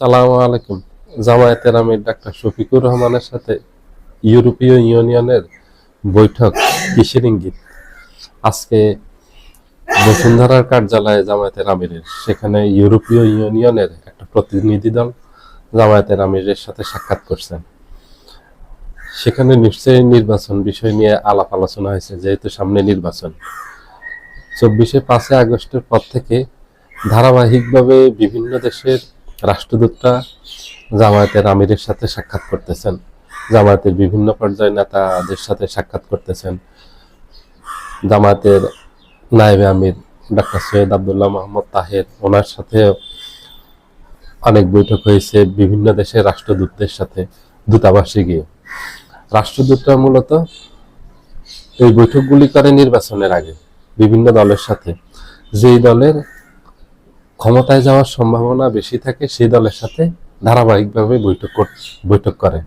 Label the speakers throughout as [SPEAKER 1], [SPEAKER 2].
[SPEAKER 1] সালাম আলাইকুম। জামায়াতের আমির ডাক্তার শফিকুর রহমানের সাথে ইউরোপীয় ইউনিয়নের বৈঠক কিসের ইঙ্গিত? আজকে বসুন্ধরার কার্যালয়ে জামায়াতের আমিরের সেখানে ইউরোপীয় ইউনিয়নের একটা প্রতিনিধি দল জামায়াতের আমিরের সাথে সাক্ষাৎ করছেন। সেখানে নিশ্চয়ই নির্বাচন বিষয় নিয়ে আলাপ আলোচনা হয়েছে, যেহেতু সামনে নির্বাচন। চব্বিশে পাঁচই আগস্টের পর থেকে ধারাবাহিকভাবে বিভিন্ন দেশের রাষ্ট্রদূতরা জামায়াতের আমিরের সাথে সাক্ষাৎ করতেছেন। জামায়াতের বিভিন্ন পর্যায়ের নেতাদের সাথে সাক্ষাৎ করতেছেন। জামায়াতের নায়েবে আমির ডাক্তার সৈয়দ আবদুল্লাহ মোহাম্মদ তাহের, ওনার সাথে অনেক বৈঠক হয়েছে বিভিন্ন দেশের রাষ্ট্রদূতদের সাথে দূতাবাসে গিয়ে। রাষ্ট্রদূতরা মূলত এই বৈঠকগুলি করে নির্বাচনের আগে বিভিন্ন দলের সাথে। যেই দলের ক্ষমতায় যাওয়ার সম্ভাবনা বেশি থাকে সেই দলের সাথে ধারাবাহিকভাবে বৈঠক বৈঠক করে।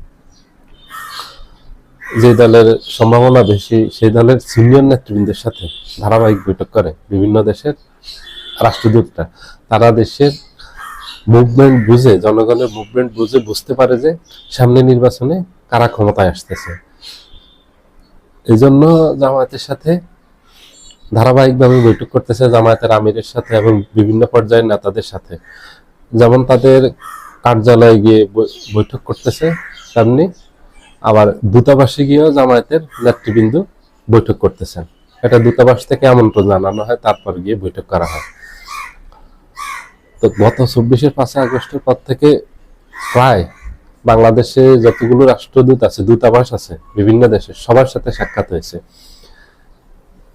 [SPEAKER 1] যে দলের সম্ভাবনা বেশি সেই দলের সিনিয়র নেতৃবৃন্দের সাথে ধারাবাহিক বৈঠক করে বিভিন্ন দেশের রাষ্ট্রদূতরা। তারা দেশের মুভমেন্ট বুঝে, জনগণের মুভমেন্ট বুঝে, বুঝতে পারে যে সামনে নির্বাচনে কারা ক্ষমতায় আসতেছে। এই জন্য জামায়াতের সাথে ধারাবাহিকভাবে বৈঠক করতেছে জামায়াতের আমিরের সাথে এবং বিভিন্ন পর্যায়ের নেতাদের সাথে। যেমন তাদের কার্যালয়ে গিয়ে বৈঠক করতেছে, তেমনি আবার দূতাবাসে গিয়েও জামায়াতের নেতৃবৃন্দ বৈঠক করতেছেন। এটা দূতাবাস থেকে আমন্ত্রণ জানানো হয়, তারপর গিয়ে বৈঠক করা হয়। তো গত চব্বিশের পাঁচই আগস্টের পর থেকে প্রায় বাংলাদেশে যতগুলো রাষ্ট্রদূত আছে, দূতাবাস আছে, বিভিন্ন দেশে সবার সাথে সাক্ষাৎ হয়েছে।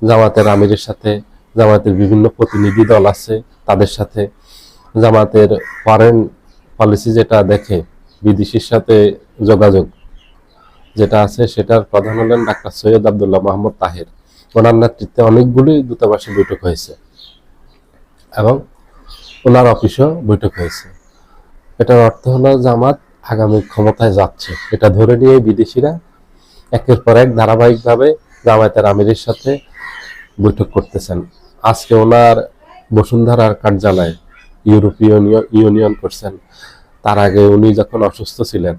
[SPEAKER 1] জামাতের আমিরের সাথে, জামাতের বিভিন্ন প্রতিনিধি দল আছে তাদের সাথে। জামাতের ফরেন পলিসি যেটা দেখে, বিদেশির সাথে যোগাযোগ যেটা আছে, সেটার প্রধান হলেন ডাক্তার সৈয়দ আবদুল্লাহ মোহাম্মদ তাহের। ওনার নেতৃত্বে অনেকগুলি দূতাবাসে বৈঠক হয়েছে এবং ওনার অফিসেও বৈঠক হয়েছে। এটার অর্থ হলো জামাত আগামী ক্ষমতায় যাচ্ছে। এটা ধরে নিয়ে বিদেশিরা একের পর এক ধারাবাহিকভাবে জামায়াতের আমিরের সাথে বৈঠক করতেছেন। আজকে ওনার বসুন্ধরার কার্যালয়ে ইউরোপীয় ইউনিয়ন- করছেন। তার আগে উনি যখন অসুস্থ ছিলেন,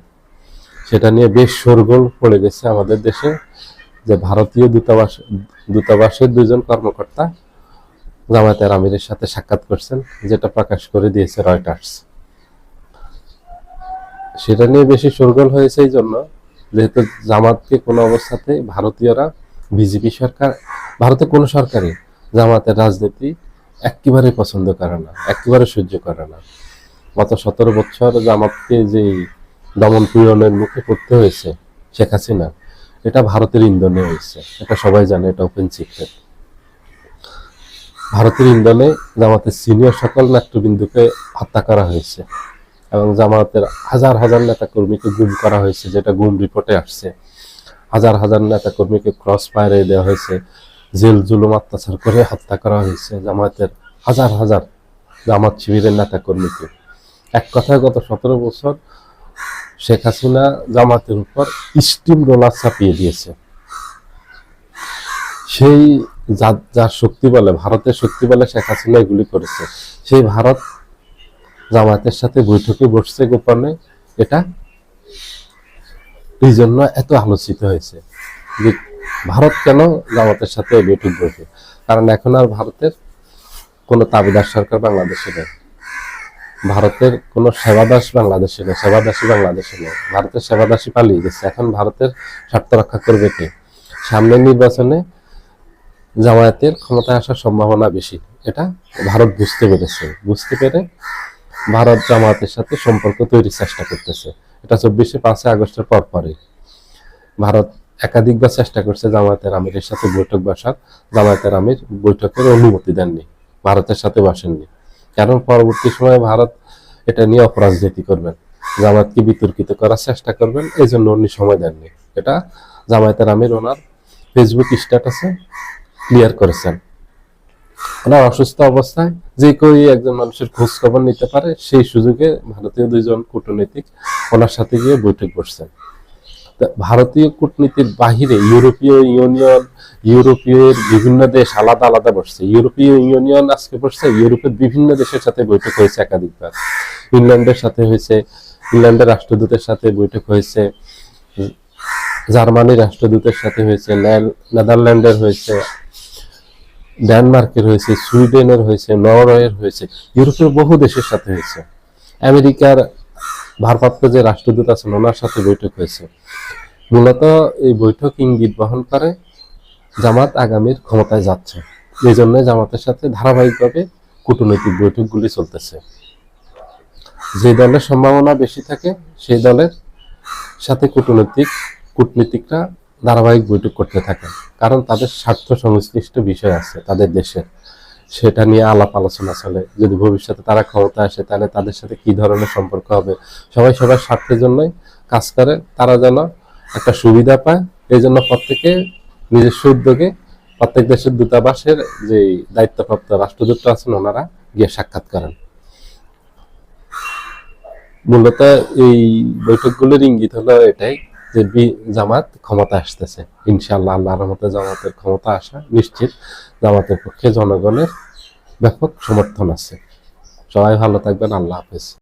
[SPEAKER 1] সেটা নিয়ে বেশ শোরগোল পড়ে গেছে আমাদের দেশে যে ভারতীয় দূতাবাস, দূতাবাসের দুজন কর্মকর্তা জামায়াতের আমিরের সাথে সাক্ষাৎ করছেন, যেটা প্রকাশ করে দিয়েছে রয়টার্স। সেটা নিয়ে বেশি শোরগোল হয়েছে এই জন্য, যেহেতু জামাতকে কোনো অবস্থাতে ভারতীয়রা, বিজেপি সরকার ভারতে কোনো সরকারই জামাতের রাজনীতি একেবারে পছন্দ করে না, একেবারে সহ্য করে না। গত সতেরো বছর জামাতকে যে দমন পীড়নের মুখে পড়তে হয়েছে শেখ হাসিনা, এটা ভারতের ইন্ধনে হয়েছে। এটা সবাই জানে, এটা ওপেন সিক্রেট ভারতের ইন্ধনে জামাতের সিনিয়র সকল নেতৃবৃন্দকে হত্যা করা হয়েছে এবং জামাতের হাজার হাজার নেতা কর্মীকে গুম করা হয়েছে, যেটা গুম রিপোর্টে আসছে। হাজার হাজার নেতা কর্মীকে ক্রস ফায়ারে দেওয়া হয়েছে। জেল, জুলুম, অত্যাচার করে হত্যা করা হয়েছে জামাতের হাজার হাজার জামাত শিবিরের নেতা কর্মীকে এক কথায়, গত সতেরো বছর শেখ হাসিনা জামাতের উপর স্টিম রোলার চাপিয়ে দিয়েছে। সেই যার যার শক্তি বলে, ভারতের শক্তি বলে শেখ হাসিনা এগুলি করেছে। সেই ভারত জামাতের সাথে বৈঠকে বসছে গোপনে, এটা এই জন্য এত আলোচিত হয়েছে যে ভারত কেন জামাতের সাথে বৈঠক বসবে কারণ এখন আর ভারতের কোনো তাবিদার সরকার বাংলাদেশে নেই। ভারতের কোনো সেবাদাস বাংলাদেশে নেই, সেবাদাসী বাংলাদেশে নেই। ভারতের সেবাদাসী পালিয়ে গেছে। এখন ভারতের স্বার্থ রক্ষা করবে কে? সামনের নির্বাচনে জামায়াতের ক্ষমতায় আসার সম্ভাবনা বেশি। এটা ভারত বুঝতে পেরেছে। বুঝতে পেরে ভারত জামায়াতের সাথে সম্পর্ক তৈরির চেষ্টা করতেছে। এটা চব্বিশে পাঁচই আগস্টের পর পরে ভারত একাধিকবার চেষ্টা করছে জামায়াতের আমিরের সাথে বৈঠক বসার। জামায়াতের আমির বৈঠকের অনুমতি দেননি, ভারতের সাথে বসেননি। কারণ পরবর্তী সময়ে ভারত এটা নিয়ে অপরাজনীতি করবেন। জামায়াতকে বিতর্কিত করার চেষ্টা করবেন এই জন্য উনি সময় দেননি। এটা জামায়াতের আমির ওনার ফেসবুক স্ট্যাটাসে ক্লিয়ার করেছেন। ওনার অসুস্থ অবস্থায় যে কেউ একজন মানুষের খোঁজ খবর নিতে পারে, সেই সুযোগে ভারতীয় দুইজন কূটনৈতিক ওনার সাথে গিয়ে বৈঠক বসছেন। ভারতীয় কূটনীতির বাহিরে ইউরোপীয় ইউনিয়ন ইউরোপীয় বিভিন্ন দেশ আলাদা আলাদা বসছে। ইউরোপীয় ইউনিয়ন আজকে বসছে, ইউরোপের বিভিন্ন দেশের সাথে বৈঠক হয়েছে একাধিকবার। ইংল্যান্ডের সাথে হয়েছে, ইংল্যান্ডের রাষ্ট্রদূতের সাথে বৈঠক হয়েছে, জার্মানির রাষ্ট্রদূতের সাথে হয়েছে নেদারল্যান্ডের হয়েছে, ডেনমার্কের হয়েছে, সুইডেনের হয়েছে, নরওয়ের হয়েছে, ইউরোপের বহু দেশের সাথে হয়েছে। আমেরিকার ভারপ্রাপ্ত যে রাষ্ট্রদূত আছেন, ওনার সাথে বৈঠক হয়েছে। মূলত এই বৈঠক ইঙ্গিত বহন করে জামাত আগামীর ক্ষমতায় যাচ্ছে। এই জন্য জামাতের সাথে ধারাবাহিকভাবে কূটনৈতিক বৈঠকগুলি চলতেছে। যে দলের সম্ভাবনা বেশি থাকে, সেই দলের সাথে কূটনৈতিক, কূটনীতিকরা ধারাবাহিক বৈঠক করতে থাকে। কারণ তাদের স্বার্থ সংশ্লিষ্ট বিষয় আছে, তাদের দেশের। সেটা নিয়ে আলাপ আলোচনা চলে। যদি ভবিষ্যতে তারা ক্ষমতা আসে, তাহলে তাদের সাথে কি ধরনের সম্পর্ক হবে? সবাই সবার স্বার্থের জন্যই কাজ করে। তারা যেন একটা সুবিধা পায় এই জন্য প্রত্যেকে নিজস্ব উদ্যোগে প্রত্যেক দেশের দূতাবাসের যে দায়িত্বপ্রাপ্ত রাষ্ট্রদূত আছেন, ওনারা গিয়ে সাক্ষাৎ করেন। মূলত এই বৈঠকগুলোর ইঙ্গিত হলো এটাই যে বি- জামাত ক্ষমতা আসতেছে। ইনশাল্লাহ আল্লাহর মতে জামাতের ক্ষমতা আসা নিশ্চিত। জামাতের পক্ষে জনগণের ব্যাপক সমর্থন আছে। সবাই ভালো থাকবেন, আল্লাহ হাফেজ।